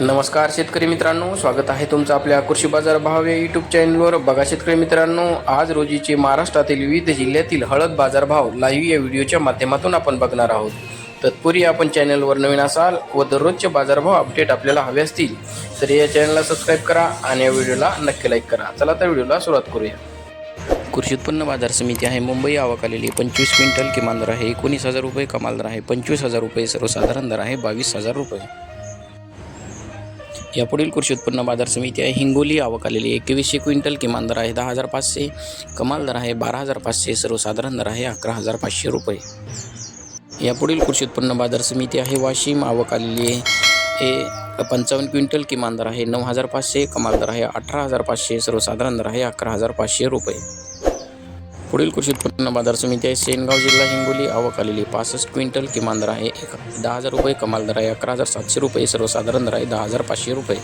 नमस्कार शेतकरी मित्रांनो स्वागत आहे तुमचं आपल्या कृषी बाजार भाव या यूट्यूब चॅनलवर बघा शेतकरी मित्रांनो आज रोजीचे महाराष्ट्रातील विविध जिल्ह्यातील हळद बाजारभाव लाईव्ह या व्हिडिओच्या माध्यमातून आपण बघणार आहोत. तत्पूर्वी आपण चॅनलवर नवीन असाल व दररोजचे बाजारभाव अपडेट आपल्याला हवे असतील तर या चॅनलला सबस्क्राईब करा आणि या व्हिडिओला नक्की लाईक करा. चला तर व्हिडिओला सुरुवात करूया. कृषी उत्पन्न बाजार समिती आहे मुंबई आवक आलेली पंचवीस क्विंटल किमान दर आहे एकोणीस हजार रुपये कमाल दर आहे पंचवीस हजार रुपये सर्वसाधारण दर आहे बावीस हजार रुपये. यापुढील कृषी उत्पन्न बाजार समिती आहे. हिंगोली आवक आलेली एकवीसशे क्विंटल किमान दर आहे. दहा हजार पाचशे. कमाल दर आहे. बारा हजार पाचशे. सर्वसाधारण दर आहे अकरा हजार पाचशे रुपये. यापुढील कृषी उत्पन्न बाजार समिती आहे. वाशिम आवक आलेली आहे. हे पंचावन्न क्विंटल किमान दर आहे. नऊ हजार पाचशे. कमाल दर आहे. अठरा हजार पाचशे. सर्वसाधारण दर आहे. अकरा हजार पाचशे रुपये. पुढील कृषी उत्पन्न बाजार समिती आहे. सेनगाव जिल्हा हिंगोली आवक आलेली पासष्ट क्विंटल किमान दर आहे. एक दहा हजार रुपये कमाल दर आहे. अकरा हजार सातशे रुपये सर्वसाधारण दर आहे. दहा हजार पाचशे रुपये.